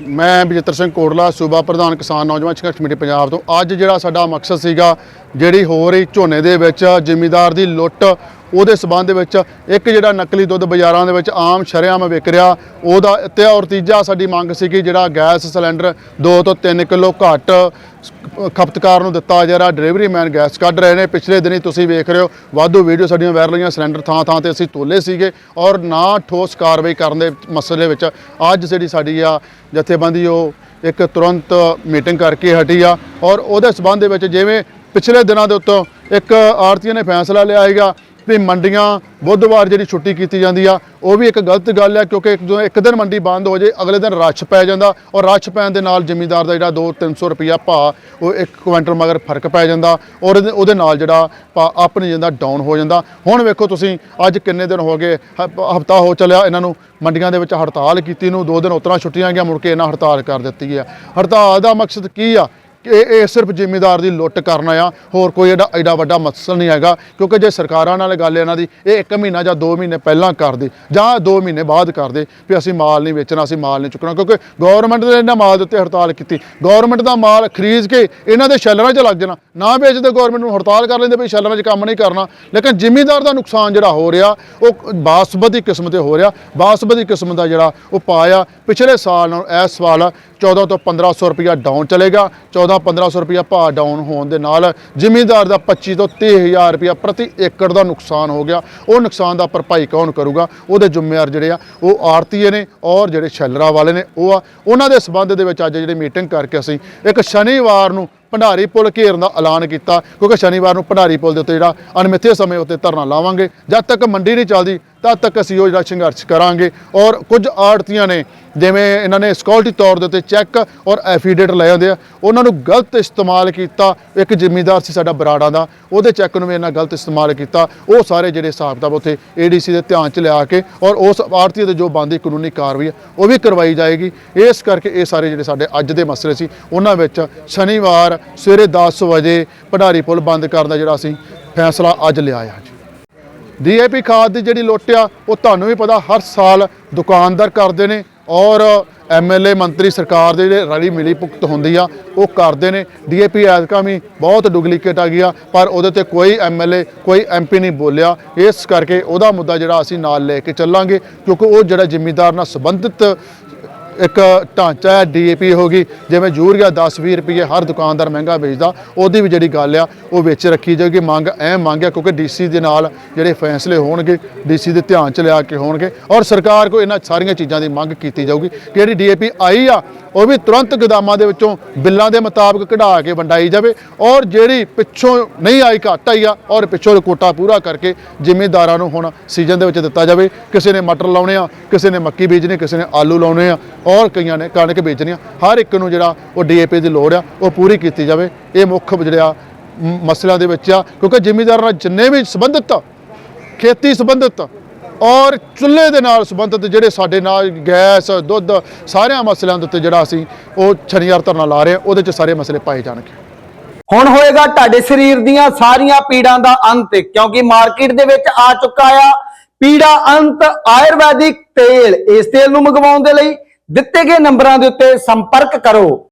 ਮੈਂ ਬਜਿੱਤਰ ਸਿੰਘ ਕੋਟਲਾ, ਸੂਬਾ ਪ੍ਰਧਾਨ ਕਿਸਾਨ ਨੌਜਵਾਨ ਸੰਘਰਸ਼ ਕਮੇਟੀ ਪੰਜਾਬ ਤੋਂ। ਅੱਜ ਜਿਹੜਾ ਸਾਡਾ ਮਕਸਦ ਸੀਗਾ, ਜਿਹੜੀ ਹੋ ਰਹੀ ਝੋਨੇ ਦੇ ਵਿੱਚ ਜ਼ਿਮੀਦਾਰ ਦੀ ਲੁੱਟ ਉਹਦੇ ਸਬੰਧ ਵਿੱਚ ਇੱਕ ਜਿਹੜਾ ਨਕਲੀ ਦੁੱਧ ਬਾਜ਼ਾਰਾਂ ਦੇ ਵਿੱਚ ਆਮ ਸ਼ਰੇਆਮ ਵਿਕ ਰਿਹਾ, ਉਹਦਾ ਤੇ ਔਰ ਤੀਜਾ ਸਾਡੀ ਮੰਗ ਸੀਗੀ ਜਿਹੜਾ ਗੈਸ ਸਿਲੰਡਰ 2 ਤੋਂ 3 ਕਿਲੋ ਘੱਟ ਖਪਤਕਾਰ ਨੂੰ ਦਿੱਤਾ ਜਾ ਰਿਹਾ, ਡਿਲੀਵਰੀ ਮੈਨ ਗੈਸ ਕੱਢ ਰਹੇ ਨੇ। ਪਿਛਲੇ ਦਿਨੀ ਤੁਸੀਂ ਵੇਖ ਰਹੇ ਹੋ, ਵਾਧੂ ਵੀਡੀਓ ਸਾਡੀਆਂ ਵਾਇਰਲ ਹੋਈਆਂ, ਸਿਲੰਡਰ ਥਾਂ ਥਾਂ ਤੇ ਅਸੀਂ ਤੋਲੇ ਸੀਗੇ ਔਰ ਨਾ ਠੋਸ ਕਾਰਵਾਈ ਕਰਨ ਦੇ ਮਸਲੇ ਵਿੱਚ ਅੱਜ ਜਿਹੜੀ ਸਾਡੀ ਆ ਜਥੇਬੰਦੀ ਉਹ ਇੱਕ ਤੁਰੰਤ ਮੀਟਿੰਗ ਕਰਕੇ ਹਟੀ ਆ ਔਰ ਉਹਦੇ ਸਬੰਧ ਦੇ ਵਿੱਚ ਜਿਵੇਂ ਪਿਛਲੇ ਦਿਨਾਂ ਦੇ ਉੱਤੋਂ ਇੱਕ ਆੜਤੀਆਂ ਨੇ ਫੈਸਲਾ ਲਿਆ ਹੈਗਾ ਵੀ ਮੰਡੀਆਂ ਬੁੱਧਵਾਰ ਜਿਹੜੀ ਛੁੱਟੀ ਕੀਤੀ ਜਾਂਦੀ ਆ, ਉਹ ਵੀ ਇੱਕ ਗਲਤ ਗੱਲ ਹੈ ਕਿਉਂਕਿ ਜਦੋਂ ਇੱਕ ਦਿਨ ਮੰਡੀ ਬੰਦ ਹੋ ਜੇ, ਅਗਲੇ ਦਿਨ ਰਸ਼ ਪੈ ਜਾਂਦਾ ਔਰ ਰਸ਼ ਪੈਣ ਦੇ ਨਾਲ ਜ਼ਿਮੀਂਦਾਰ ਦਾ ਜਿਹੜਾ 2-300 ਰੁਪਿਆ ਭਾਅ, ਉਹ ਇੱਕ ਕੁਇੰਟਲ ਮਗਰ ਫ਼ਰਕ ਪੈ ਜਾਂਦਾ ਔਰ ਉਹਦੇ- ਉਹਦੇ ਨਾਲ ਜਿਹੜਾ ਭਾਅ ਆਪਣੀ ਜਾਂਦਾ ਡਾਊਨ ਹੋ ਜਾਂਦਾ। ਹੁਣ ਵੇਖੋ ਤੁਸੀਂ, ਅੱਜ ਕਿੰਨੇ ਦਿਨ ਹੋ ਗਏ ਹਫਤਾ ਹੋ ਚੱਲਿਆ, ਇਹਨਾਂ ਨੂੰ ਮੰਡੀਆਂ ਦੇ ਵਿੱਚ ਹੜਤਾਲ ਕੀਤੀ ਨੂੰ, ਦੋ ਦਿਨ ਉਤਰਾ ਛੁੱਟੀਆਂ ਗਿਆ ਮੁੜ ਕੇ ਇਹਨਾਂ ਹੜਤਾਲ ਕਰ ਦਿੱਤੀ ਹੈ ਹੜਤਾਲ ਦਾ ਮਕਸਦ ਕੀ ਆ? ਕਿ ਇਹ ਇਹ ਸਿਰਫ ਜ਼ਿਮੀਦਾਰ ਦੀ ਲੁੱਟ ਕਰਨਾ ਆ ਹੋਰ ਕੋਈ ਐਡਾ ਐਡਾ ਵੱਡਾ ਮਕਸਦ ਨਹੀਂ ਹੈਗਾ, ਕਿਉਂਕਿ ਜੇ ਸਰਕਾਰਾਂ ਨਾਲ ਗੱਲ ਇਹਨਾਂ ਦੀ, ਇਹ 1 ਮਹੀਨਾ ਜਾਂ 2 ਮਹੀਨੇ ਪਹਿਲਾਂ ਕਰਦੇ, ਜਾਂ 2 ਮਹੀਨੇ ਬਾਅਦ ਕਰਦੇ ਵੀ ਅਸੀਂ ਮਾਲ ਨਹੀਂ ਵੇਚਣਾ, ਅਸੀਂ ਮਾਲ ਨਹੀਂ ਚੁੱਕਣਾ, ਕਿਉਂਕਿ ਗਵਰਨਮੈਂਟ ਨੇ ਇਹਨਾਂ ਮਾਲ ਦੇ ਉੱਤੇ ਹੜਤਾਲ ਕੀਤੀ। ਗਵਰਨਮੈਂਟ ਦਾ ਮਾਲ ਖਰੀਦ ਕੇ ਇਹਨਾਂ ਦੇ ਸ਼ੈਲਰਾਂ 'ਚ ਲੱਗ ਜਾਣਾ। ਨਾ ਵੇਚਦੇ ਗਵਰਨਮੈਂਟ ਨੂੰ ਹੜਤਾਲ ਕਰ ਲੈਂਦੇ ਵੀ ਸ਼ੈਲਰਾਂ 'ਚ ਕੰਮ ਨਹੀਂ ਕਰਨਾ। ਲੇਕਿਨ ਜ਼ਿਮੀਦਾਰ ਦਾ ਨੁਕਸਾਨ ਜਿਹੜਾ ਹੋ ਰਿਹਾ, ਉਹ ਬਾਸਮਤੀ ਕਿਸਮ ਤੇ ਹੋ ਰਿਹਾ। ਬਾਸਮਤੀ ਕਿਸਮ ਦਾ ਜਿਹੜਾ ਉਹ ਪਾਇਆ, ਪਿਛਲੇ ਸਾਲ ਨਾਲ ਇਸ ਸਾਲ 14 ਤੋਂ 1500 ਰੁਪਇਆ ਡਾਊਨ ਚਲੇਗਾ। 14 1500 ਰੁਪਇਆ ਭਾਅ ਡਾਊਨ ਹੋਣ ਦੇ ਨਾਲ ਜ਼ਿਮੀਂਦਾਰ ਦਾ 25 ਤੋਂ 30000 ਰੁਪਇਆ ਪ੍ਰਤੀ ਏਕੜ ਦਾ ਨੁਕਸਾਨ ਹੋ ਗਿਆ। ਉਹ ਨੁਕਸਾਨ ਦਾ ਭਰਪਾਈ ਕੌਣ ਕਰੂਗਾ? ਉਹਦੇ ਜ਼ਿੰਮੇਵਾਰ ਜਿਹੜੇ ਆ, ਉਹ ਆੜਤੀਏ ਨੇ ਔਰ ਜਿਹੜੇ ਸ਼ੈਲਰਾਂ ਵਾਲੇ ਨੇ, ਉਹ ਆ। ਉਹਨਾਂ ਦੇ ਸਬੰਧ ਦੇ ਵਿੱਚ ਅੱਜ ਜਿਹੜੀ ਮੀਟਿੰਗ ਕਰਕੇ ਅਸੀਂ ਇੱਕ ਸ਼ਨੀਵਾਰ ਨੂੰ ਭੰਡਾਰੀ ਪੁਲ ਘੇਰਨ ਦਾ ਐਲਾਨ ਕੀਤਾ, ਕਿਉਂਕਿ ਸ਼ਨੀਵਾਰ ਨੂੰ ਭੰਡਾਰੀ ਪੁਲ ਦੇ ਉੱਤੇ ਜਿਹੜਾ ਅਣਮਿੱਥੇ ਸਮੇਂ ਉੱਤੇ ਧਰਨਾ ਲਾਵਾਂਗੇ। ਜਦ ਤੱਕ ਮੰਡੀ ਨਹੀਂ ਚੱਲਦੀ ਤਦ ਤੱਕ ਅਸੀਂ ਉਹ ਜਿਹੜਾ ਸੰਘਰਸ਼ ਕਰਾਂਗੇ। ਔਰ ਕੁਝ ਆੜਤੀਆਂ ਨੇ, ਜਿਵੇਂ ਇਹਨਾਂ ਨੇ ਸਕਿਉਰਟੀ ਤੌਰ ਦੇ ਉੱਤੇ ਚੈੱਕ ਔਰ ਐਫੀਡੇਟ ਲੈ ਆਉਂਦੇ ਆ, ਉਹਨਾਂ ਨੂੰ ਗਲਤ ਇਸਤੇਮਾਲ ਕੀਤਾ। ਇੱਕ ਜ਼ਿਮੀਂਦਾਰ ਸੀ ਸਾਡਾ ਬਰਾੜਾ ਦਾ, ਉਹਦੇ ਚੈੱਕ ਨੂੰ ਵੀ ਇਹਨਾਂ ਗਲਤ ਇਸਤੇਮਾਲ ਕੀਤਾ। ਉਹ ਸਾਰੇ ਜਿਹੜੇ ਹਿਸਾਬ ਕਿਤਾਬ ਉੱਥੇ ਏਡੀਸੀ ਦੇ ਧਿਆਨ ਚ ਲਿਆ ਕੇ, ਔਰ ਉਸ ਆੜਤੀ ਦੇ ਜੋ ਬੰਦੀ ਕਾਨੂੰਨੀ ਕਾਰਵਾਈ ਉਹ ਵੀ ਕਰਵਾਈ ਜਾਏਗੀ। ਇਸ ਕਰਕੇ ਇਹ ਸਾਰੇ ਜਿਹੜੇ ਸਾਡੇ ਅੱਜ ਦੇ ਮਸਲੇ ਸੀ, ਉਹਨਾਂ ਵਿੱਚ ਸ਼ਨੀਵਾਰ ਸਵੇਰੇ 10 ਵਜੇ ਭੰਡਾਰੀ ਪੁਲ ਬੰਦ ਕਰਨ ਦਾ ਜਿਹੜਾ ਅਸੀਂ ਫੈਸਲਾ ਅੱਜ ਲਿਆ ਆ ਡੀਏਪੀ ਖਾਦ ਦੀ ਜਿਹੜੀ ਲੁੱਟ ਆ, ਉਹ ਤੁਹਾਨੂੰ ਵੀ ਪਤਾ ਹਰ ਸਾਲ ਦੁਕਾਨਦਾਰ ਕਰਦੇ ਨੇ ਔਰ ਐਮਐਲਏ ਮੰਤਰੀ ਸਰਕਾਰ ਦੇ ਜਿਹੜੇ ਰਲੀ ਮਿਲੀ ਭੁਗਤ ਹੁੰਦੀ ਆ, ਉਹ ਕਰਦੇ ਨੇ। ਡੀਏਪੀ ਐਤਕਾਂ ਵੀ ਬਹੁਤ ਡੁਪਲੀਕੇਟ ਆ ਗਿਆ ਪਰ ਉਹਦੇ ਤੇ ਕੋਈ ਐਮਐਲਏ ਕੋਈ ਐਮਪੀ ਨਹੀਂ ਬੋਲਿਆ। ਇਸ ਕਰਕੇ ਉਹਦਾ ਮੁੱਦਾ ਜਿਹੜਾ ਅਸੀਂ ਨਾਲ ਲੈ ਕੇ ਚੱਲਾਂਗੇ, ਕਿਉਂਕਿ ਉਹ ਜਿਹੜਾ ਜ਼ਿਮੀਂਦਾਰ ਨਾਲ ਸੰਬੰਧਿਤ ਇੱਕ ਢਾਂਚਾ ਹੈ ਡੀਏਪੀ ਹੋ ਗਈ, ਜਿਵੇਂ ਯੂਰੀਆ 10-20 ਰੁਪਏ ਹਰ ਦੁਕਾਨਦਾਰ ਮਹਿੰਗਾ ਵੇਚਦਾ, ਉਹਦੀ ਵੀ ਜਿਹੜੀ ਗੱਲ ਆ, ਉਹ ਵਿੱਚ ਰੱਖੀ ਜਾਏਗੀ ਮੰਗ, ਐ ਮੰਗ ਆ, ਕਿਉਂਕਿ ਡੀਸੀ ਦੇ ਨਾਲ ਜਿਹੜੇ ਫੈਸਲੇ ਹੋਣਗੇ, ਡੀਸੀ ਦੇ ਧਿਆਨ ਚ ਲਿਆ ਕੇ ਹੋਣਗੇ, ਔਰ ਸਰਕਾਰ ਕੋ ਇਹਨਾਂ ਸਾਰੀਆਂ ਚੀਜ਼ਾਂ ਦੀ ਮੰਗ ਕੀਤੀ ਜਾਊਗੀ। ਕਿ ਜਿਹੜੀ ਡੀਏਪੀ ਆਈ ਆ, ਉਹ ਵੀ ਤੁਰੰਤ ਗਦਾਮਾਂ ਦੇ ਵਿੱਚੋਂ ਬਿੱਲਾਂ ਦੇ ਮੁਤਾਬਕ ਕਢਾ ਕੇ ਵੰਡਾਈ ਜਾਵੇ, ਔਰ ਜਿਹੜੀ ਪਿੱਛੋਂ ਨਹੀਂ ਆਈ ਘੱਟ ਆਈ ਆ, ਔਰ ਪਿੱਛੋਂ ਕੋਟਾ ਪੂਰਾ ਕਰਕੇ ਜ਼ਿਮੀਂਦਾਰਾਂ ਨੂੰ ਹੁਣ ਸੀਜ਼ਨ ਦੇ ਵਿੱਚ ਦਿੱਤਾ ਜਾਵੇ। ਕਿਸੇ ਨੇ ਮਟਰ ਲਾਉਣੇ ਆ ਕਿਸੇ ਨੇ ਮੱਕੀ ਬੀਜਣੀ, ਕਿਸੇ ਨੇ ਆਲੂ ਲਾਉਣੇ ਆ, ਔਰ ਕਈਆਂ ਨੇ ਕਣਕ ਬੀਜਣੀ ਆ। ਹਰ ਇੱਕ ਨੂੰ ਜਿਹੜਾ ਉਹ ਡੀਏਪੀ ਦੀ ਲੋੜ ਆ, ਉਹ ਪੂਰੀ ਕੀਤੀ ਜਾਵੇ। ਇਹ ਮੁੱਖ ਜਿਹੜਾ ਮ- ਮਸਲਿਆਂ ਦੇ ਵਿੱਚ ਆ, ਕਿਉਂਕਿ ਜ਼ਿਮੀਂਦਾਰਾਂ ਨਾਲ ਜਿੰਨੇ ਵੀ ਸੰਬੰਧਿਤ ਖੇਤੀ ਸੰਬੰਧਿਤ, ਔਰ ਚੁੱਲ੍ਹੇ ਦੇ ਨਾਲ ਸੰਬੰਧਿਤ ਜਿਹੜੇ ਸਾਡੇ ਨਾਲ ਗੈਸ, ਦੁੱਧ, ਸਾਰਿਆਂ ਮਸਲਿਆਂ ਦੇ ਉੱਤੇ ਜਿਹੜਾ ਅਸੀਂ ਉਹ ਸ਼ਨੀਵਾਰ ਧਰਨਾ ਲਾ ਰਹੇ ਹਾਂ ਉਹਦੇ 'ਚ ਸਾਰੇ ਮਸਲੇ ਪਾਏ ਜਾਣਗੇ। ਹੁਣ ਹੋਏਗਾ ਤੁਹਾਡੇ ਸਰੀਰ ਦੀਆਂ ਸਾਰੀਆਂ ਪੀੜਾਂ ਦਾ ਅੰਤ, ਕਿਉਂਕਿ ਮਾਰਕੀਟ ਦੇ ਵਿੱਚ ਆ ਚੁੱਕਾ ਆ। ਪੀੜਾ ਅੰਤ ਆਯੁਰਵੈਦਿਕ ਤੇਲ ਇਸ ਤੇਲ ਨੂੰ ਮੰਗਵਾਉਣ ਦੇ ਲਈ ਦਿੱਤੇ ਗਏ ਨੰਬਰਾਂ ਦੇ ਉੱਤੇ ਸੰਪਰਕ ਕਰੋ।